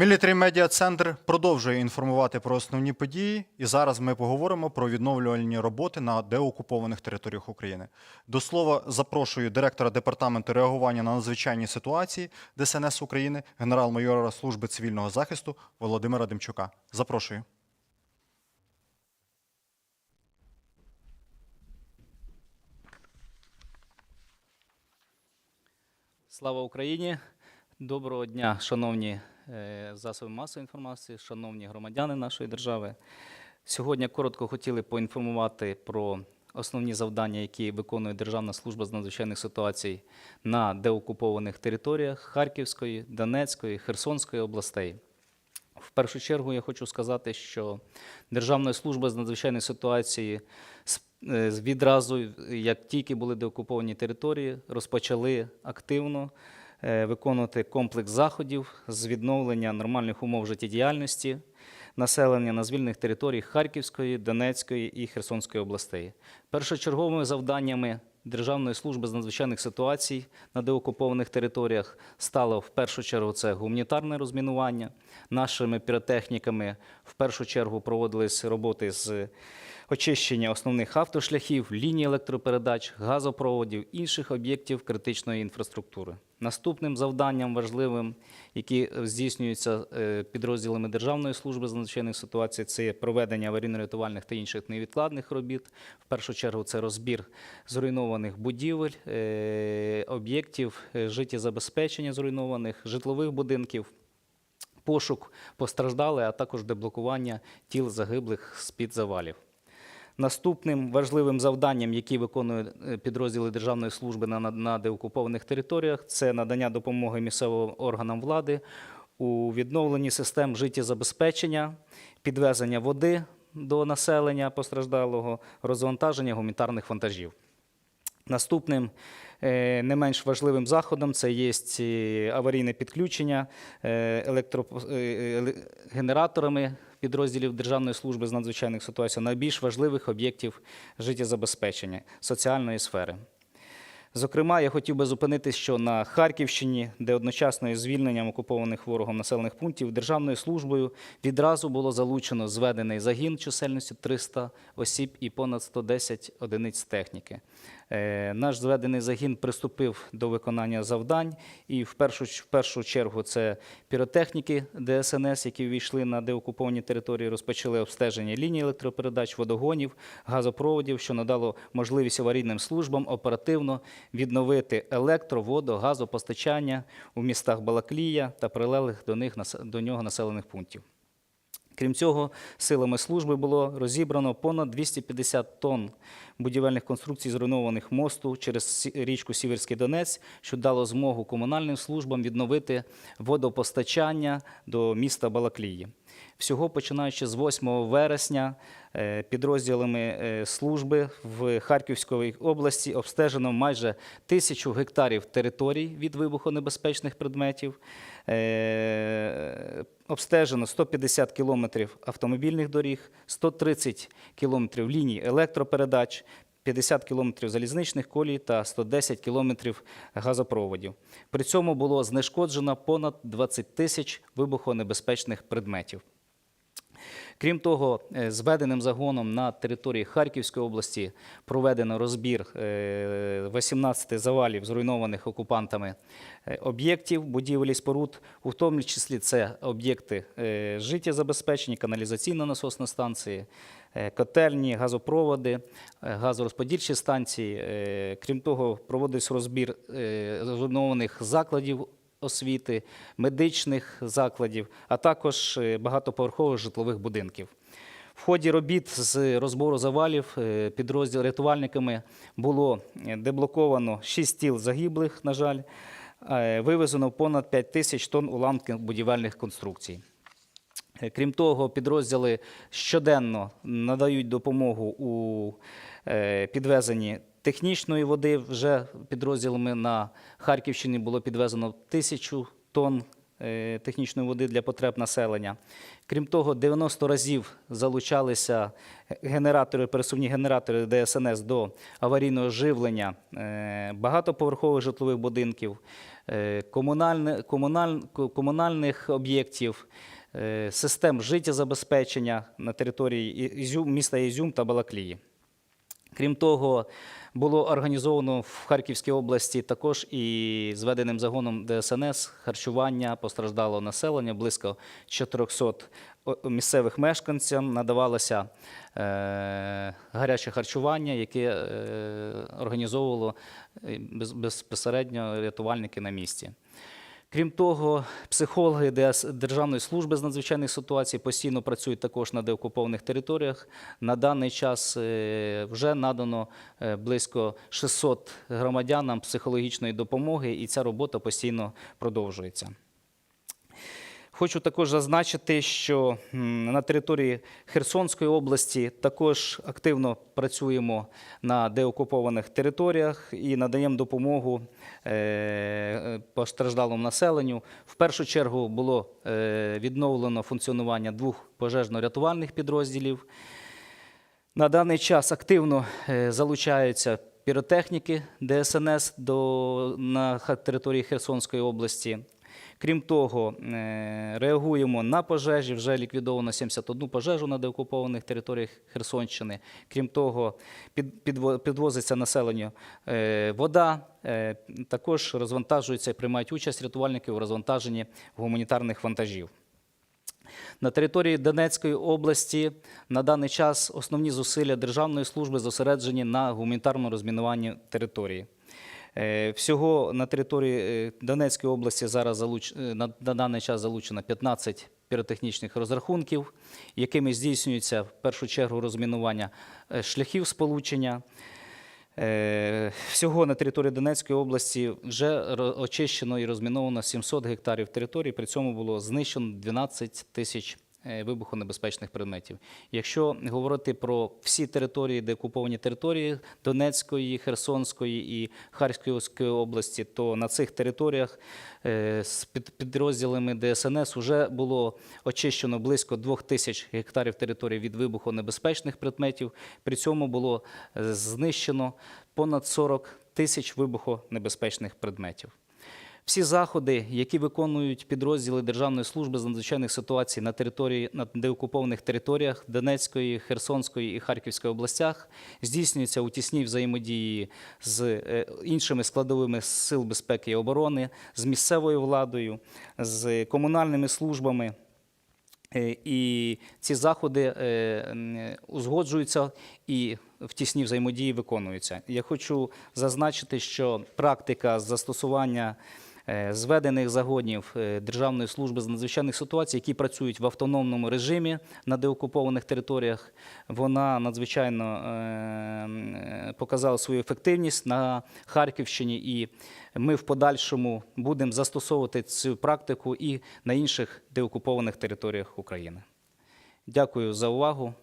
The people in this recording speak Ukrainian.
Мілітарі Медіа Центр продовжує інформувати про основні події, і зараз ми поговоримо про відновлювальні роботи на деокупованих територіях України. До слова запрошую директора департаменту реагування на надзвичайні ситуації ДСНС України, генерал-майора служби цивільного захисту Володимира Демчука. Запрошую. Слава Україні! Доброго дня, шановні засоби масової інформації, шановні громадяни нашої держави. Сьогодні коротко хотіли поінформувати про основні завдання, які виконує Державна служба з надзвичайних ситуацій на деокупованих територіях Харківської, Донецької, Херсонської областей. В першу чергу я хочу сказати, що Державна служба з надзвичайної ситуації е, відразу, як тільки були деокуповані території, розпочали активно е, виконувати комплекс заходів з відновлення нормальних умов життєдіяльності населення на звільнених територіях Харківської, Донецької і Херсонської областей. Першочерговими завданнями Державної служби з надзвичайних ситуацій на деокупованих територіях стало в першу чергу це гуманітарне розмінування. Нашими піротехніками в першу чергу проводились роботи з очищення основних автошляхів, ліній електропередач, газопроводів, інших об'єктів критичної інфраструктури. Наступним завданням важливим, які здійснюються е, підрозділами Державної служби з надзвичайних ситуацій, це проведення аварійно-рятувальних та інших невідкладних робіт. В першу чергу це розбір зруйнованих будівель, е, об'єктів е, життєзабезпечення зруйнованих, житлових будинків. Пошук постраждалих, а також деблокування тіл загиблих з-під завалів. Наступним важливим завданням, які виконують е, підрозділи Державної служби на, на, деокупованих територіях, це надання допомоги місцевим органам влади у відновленні систем життєзабезпечення, підвезення води до населення постраждалого, розвантаження гуманітарних вантажів. Наступним е, не менш важливим заходом це є аварійне підключення е, електрогенераторами підрозділів Державної служби з надзвичайних ситуацій найбільш важливих об'єктів життєзабезпечення соціальної сфери. Зокрема, я хотів би зупинитись, що на Харківщині, де одночасно із звільненням окупованих ворогом населених пунктів Державною службою відразу було залучено зведений загін чисельністю 300 осіб і понад 110 одиниць техніки. Е, Наш зведений загін приступив до виконання завдань, і в першу, в першу чергу це піротехніки ДСНС, які війшли на деокуповані території, розпочали обстеження ліній електропередач, водогонів, газопроводів, що надало можливість аварійним службам оперативно відновити електро, водо, газопостачання у містах Балаклія та прилеглих до них до нього населених пунктів. Крім цього, силами служби було розібрано понад 250 тонн будівельних конструкцій зруйнованих мосту через річку Сіверський Донець, що дало змогу комунальним службам відновити водопостачання до міста Балаклії. Всього починаючи з 8 вересня е, підрозділами е, служби в Харківській області обстежено майже тисячу гектарів територій від вибухонебезпечних предметів. Е, Обстежено 150 кілометрів автомобільних доріг, 130 кілометрів ліній електропередач, 50 кілометрів залізничних колій та 110 кілометрів газопроводів. При цьому було знешкоджено понад 20 тисяч вибухонебезпечних предметів. Крім того, е, зведеним загоном на території Харківської області проведено розбір е, 18 завалів зруйнованих окупантами е, об'єктів, будівель споруд, у тому числі це об'єкти е, життєзабезпечення, каналізаційно-насосні станції, е, котельні, газопроводи, е, газорозподільчі станції. Е, Крім того, проводився розбір е, зруйнованих закладів освіти, медичних закладів, а також е, багатоповерхових житлових будинків. В ході робіт з розбору завалів е, підрозділ рятувальниками було е, деблоковано 6 тіл загиблих, на жаль, вивезено понад 5 тисяч тонн уламків будівельних конструкцій. Крім того, підрозділи щоденно надають допомогу у підвезенні технічної води. Вже підрозділами на Харківщині було підвезено тисячу тонн е, технічної води для потреб населення. Крім того, 90 разів залучалися генератори, пересувні генератори ДСНС до аварійного живлення е, багатоповерхових житлових будинків, е, комунальне- комуналь- комунальних об'єктів, систем життєзабезпечення на території Ізюм, міста Ізюм та Балаклії. Крім того, було організовано в Харківській області також і зведеним загоном ДСНС харчування постраждалого населення близько 400 місцевих мешканцям надавалося е, гаряче харчування, яке е, організовувало е, безпосередньо рятувальники на місці. Крім того, психологи Державної служби з надзвичайних ситуацій постійно працюють також на деокупованих територіях. На даний час е, вже надано е, близько 600 громадянам психологічної допомоги, і ця робота постійно продовжується. Хочу також зазначити, що на території Херсонської області також активно працюємо на деокупованих територіях і надаємо допомогу е, постраждалому населенню. В першу чергу було е, відновлено функціонування двох пожежно-рятувальних підрозділів. На даний час активно е, залучаються піротехніки ДСНС до, на території Херсонської області. Крім того, е, реагуємо на пожежі. Вже ліквідовано 71 пожежу на деокупованих територіях Херсонщини. Крім того, підвозиться населенню е, вода. е, Також розвантажуються і приймають участь рятувальники у розвантаженні гуманітарних вантажів. На території Донецької області на даний час основні зусилля державної служби зосереджені на гуманітарному розмінуванні території. Е, Всього на території е, Донецької області зараз е, на, даний час залучено 15 піротехнічних розрахунків, якими здійснюється в першу чергу розмінування шляхів сполучення. Всього на території Донецької області вже очищено і розміновано 700 гектарів території, при цьому було знищено 12 тисяч вибухонебезпечних предметів. Якщо говорити про всі території, де окуповані території Донецької, Херсонської і Харківської області, то на цих територіях е, з під- підрозділами ДСНС вже було очищено близько 2 тисяч гектарів території від вибухонебезпечних предметів. При цьому було е, знищено понад 40 тисяч вибухонебезпечних предметів. Всі заходи, які виконують підрозділи Державної служби з надзвичайних ситуацій на території на деокупованих територіях Донецької, Херсонської і Харківської областях, здійснюються у тісній взаємодії з е, іншими складовими сил безпеки і оборони, з місцевою владою, з комунальними службами. Е, І ці заходи е, узгоджуються і в тісній взаємодії виконуються. Я хочу зазначити, що практика застосування зведених загонів е, Державної служби з надзвичайних ситуацій, які працюють в автономному режимі на деокупованих територіях, вона надзвичайно е, е, показала свою ефективність на Харківщині, і ми в подальшому будемо застосовувати цю практику і на інших деокупованих територіях України. Дякую за увагу.